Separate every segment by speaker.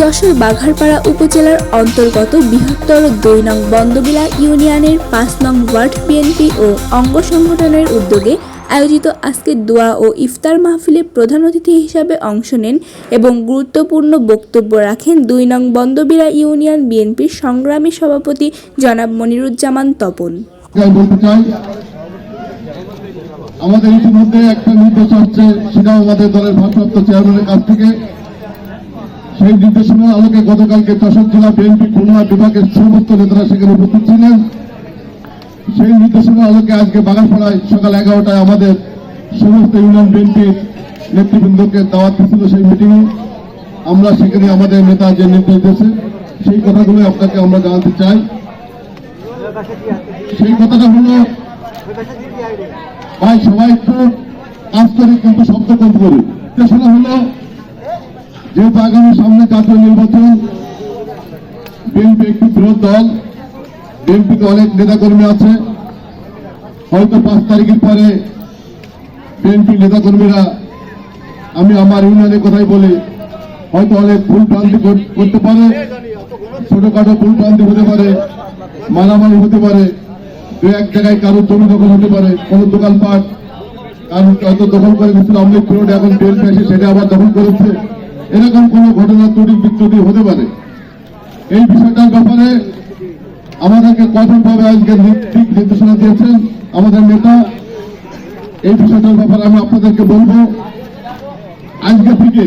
Speaker 1: যশোর বাঘারপাড়া উপজেলার অন্তর্গত বৃহত্তর দুই নং বন্দবিলা ইউনিয়নের পাঁচ নং ওয়ার্ড বিএনপি ও অঙ্গ সংগঠনের উদ্যোগে আয়োজিত আজকের দোয়া ও ইফতার মাহফিলে প্রধান অতিথি হিসাবে অংশ নেন এবং গুরুত্বপূর্ণ বক্তব্য রাখেন দুই নং বন্দবিলা ইউনিয়ন বিএনপির সংগ্রামী সভাপতি জনাব মনিরুজ্জামান তপন।
Speaker 2: আমাদের ইতিমধ্যে একটা নির্দেশ আসছে, সেটাও আমাদের দলের ভারপ্রাপ্ত চেয়ারম্যানের কাছ থেকে। সেই নির্দেশনার আলোকে গতকালকে যশোর জেলা বিএনপি খুলনা বিভাগের সমস্ত নেতারা সেখানে উপস্থিত ছিলেন। সেই নির্দেশনার আলোকে আজকে বাগানপাড়ায় সকাল এগারোটায় আমাদের সমস্ত ইউনিয়ন বিএনপির নেতৃবৃন্দকে দাওয়াত দিয়েছিল সেই মিটিংয়ে। আমরা সেখানে আমাদের নেতা যে নির্দেশ দিয়েছে, সেই কথাগুলো আপনাকে আমরা জানাতে চাই। সেই কথাটা হলো, ভাই সবাই একটু কাজ কিন্তু শব্দ কম করে। সেটা হলো যেহেতু আগামী সামনে জাতীয় নির্বাচন, বিএনপি একটি বৃহৎ দল, বিএনপিতে অনেক নেতাকর্মী আছে। হয়তো পাঁচ তারিখের পরে বিএনপি নেতাকর্মীরা, আমি আমার ইউনিয়নের কথাই বলি, হয়তো অনেক ভুল ভ্রান্তি কর- করতে পারে, ছোটখাটো ভুল ভ্রান্তি হতে পারে, মারামারি হতে পারে, দু এক জায়গায় কারোর জমি দখল হতে পারে, কোনো দোকানপাট, কারণ হয়তো দখল করে দিচ্ছিল অমৃত এখন বিএনপি এসে সেটা আবার দখল করেছে। এরকম কোনো ঘটনা ত্রুটি বিচ্যুতি হতে পারে? এই বিষয়টার ব্যাপারে আমাদেরকে কঠোরভাবে আজকে নির্দেশনা দিয়েছেন আমাদের নেতা। এই বিষয়টার ব্যাপারে আমি আপনাদেরকে বলব, আজকে থেকে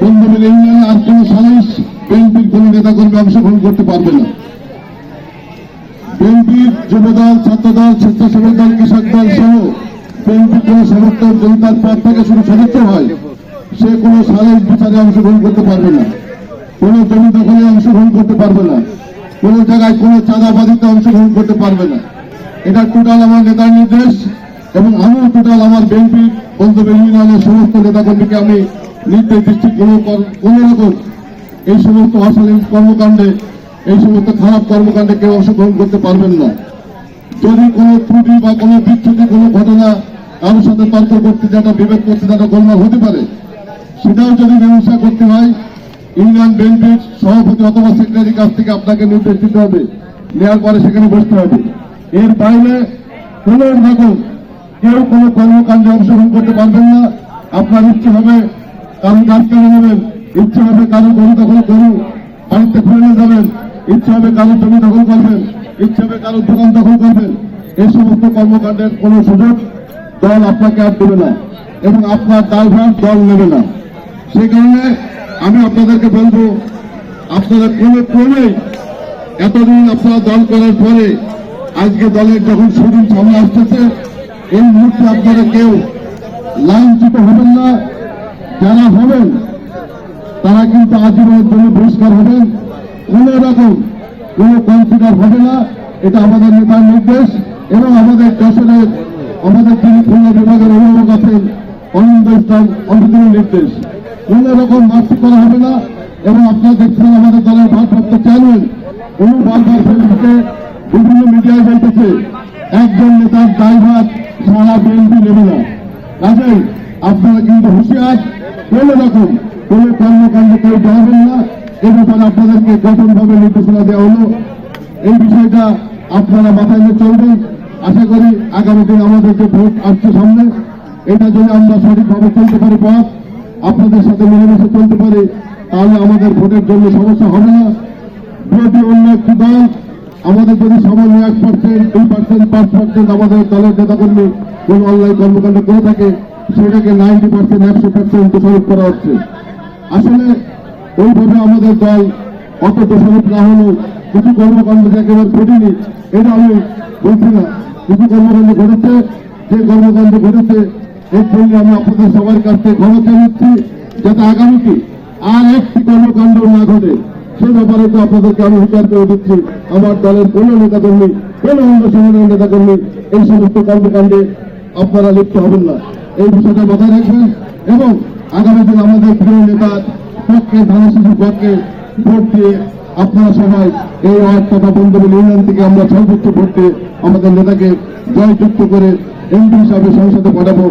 Speaker 2: বন্ধুদের ইউনিয়নে আর কোনো সালিশ বিএনপির কোনো নেতা কর্মী অংশগ্রহণ করতে পারবে না। বিএনপির যুবদল, ছাত্রদল স্বেচ্ছাসেবক দল, কৃষক দল সহ বিএনপির কোন সমর্থক জনতার পদ থেকে শুরু সদস্য হয়। সে কোনো সালিশ বিচারে অংশগ্রহণ করতে পারবে না। কোনো জমি দখলে অংশগ্রহণ করতে পারবে না। কোনো জায়গায় কোনো চাঁদাবাদিতে অংশগ্রহণ করতে পারবে না। এটা টোটাল আমার নেতার নির্দেশ এবং আমিও টোটাল আমার বিএনপি বন্ধুবে ইউনিয়নের সমস্ত নেতাকর্মীকে আমি নির্দেশ দিচ্ছি কোনো কোনো রকম এই সমস্ত অশালীন কর্মকাণ্ডে, এই সমস্ত খারাপ কর্মকাণ্ডে কেউ অংশগ্রহণ করতে পারবেন না। যদি কোনো ত্রুটি বা কোনো বিচ্ছুতি কোনো ঘটনা কারোর সাথে তর্ক করতে, যেটা বিবেক করতে, যেটা গোলমাল হতে পারে সেটাও যদি মীমাংসা করতে হয়, ইউনিয়ন বিএনপির সভাপতি অথবা সেক্রেটারির কাছ থেকে আপনাকে নির্দেশ দিতে হবে। নেওয়ার পরে সেখানে বসতে হবে। এর বাইরে কোন রকম কেউ কোনো কর্মকাণ্ডে অংশগ্রহণ করতে পারবেন না। আপনার ইচ্ছে হবে কারও গাছ কেটে নেবেন, ইচ্ছে হবে কারও গরু দখল গরু বাড়িতে খুলে নিয়ে যাবেন, ইচ্ছে হবে কারও জমি দখল করবেন, ইচ্ছে হবে কারও দোকান দখল করবেন। এই সমস্ত কর্মকাণ্ডের কোনো সুযোগ দল আপনাকে আর দেবে না এবং আপনার দায়ভার দল নেবে না। সেই কারণে আমি আপনাদেরকে বলব আপনারা কোনো ক্রমেই এতদিন আপনারা দল করার পরে আজকে দলের যখন সুদিন সামনে আসতেছে, এই মুহূর্তে আপনারা কেউ লাইনচ্যুত হবেন না। যারা হবেন, তারা কিন্তু আজীবনের জন্য বহিষ্কার হবেন। কোন রকম কোন কনসিডার হবে না। এটা আমাদের নেতার নির্দেশ এবং আমাদের যশোরের আমাদের যিনি খুলনা বিভাগের অভিভাবক আছেন অনিন্দ ইসলাম অভিযোগের নির্দেশ। কোন রকম মার্চি করা হবে না এবং আপনারা দেখছেন আমাদের দলের ভারপ্রাপ্ত চেয়ারম্যান, উনি বারবার ফেসবুকে বিভিন্ন মিডিয়ায় বলতেছে, একজন নেতার দায়ভার সারা বিএনপি নেবে না। কাজেই আপনারা কিন্তু হুঁশিয়ার কোনো রকম কোন কর্মকাণ্ড কেউ দেওয়াবেন না। এ ব্যাপারে আপনাদেরকে গঠনভাবে নির্দেশনা দেওয়া হলো। এই বিষয়টা আপনারা মাথায় নিয়ে চলবেন। আশা করি আগামী দিন আমাদের যে ভোট আসছে সামনে। এটা যদি আমরা সঠিকভাবে চলতে পারি পথ আপনাদের সাথে মিলেমিশে চলতে পারে, তাহলে আমাদের ভোটের জন্য সমস্যা হবে না। বিরোধী অন্য একটি দল, আমাদের যদি সামান্য এক পার্সেন্ট দুই পার্সেন্ট পাঁচ পার্সেন্ট আমাদের দলের নেতাকর্মী কোন অনলাইন কর্মকাণ্ড করে থাকে, সেটাকে নাইনটি পার্সেন্ট একশো পার্সেন্ট দোষারোপ করা হচ্ছে। আসলে ওইভাবে আমাদের দল অত দোষারোপ না হলেও কিছু কর্মকাণ্ড একেবারে ঘটেনি, এটা আমি বলছি না। কিছু কর্মকাণ্ড ঘটেছে, যে কর্মকাণ্ড ঘটেছে এর জন্য আমি আপনাদের সবার কাছ থেকে চেয়ে নিচ্ছি যাতে আগামীতে আর একটি কর্মকাণ্ড না ঘটে। সে ব্যাপারে তো আপনাদেরকে আমি হুঁশিয়ার করে দিচ্ছি। আমার দলের কোন নেতাকর্মী, কোন অঙ্গ সংগঠনের নেতাকর্মী এই সমস্ত কর্মকাণ্ডে আপনারা লিপ্ত হবেন না। এই বিষয়টা মাথায় রাখবেন এবং আগামী দিন আমাদের প্রিয় নেতার পক্ষে ধানা শিশুর পক্ষে ভোট দিয়ে আপনারা সবাই এই ওয়ার্ড তথা বন্ধুবল ইউনিয়ন থেকে আমরা সর্বোচ্চ ভোট দিয়ে আমাদের নেতাকে জয়যুক্ত করে এমপি হিসাবে সংসদে পাঠাবো।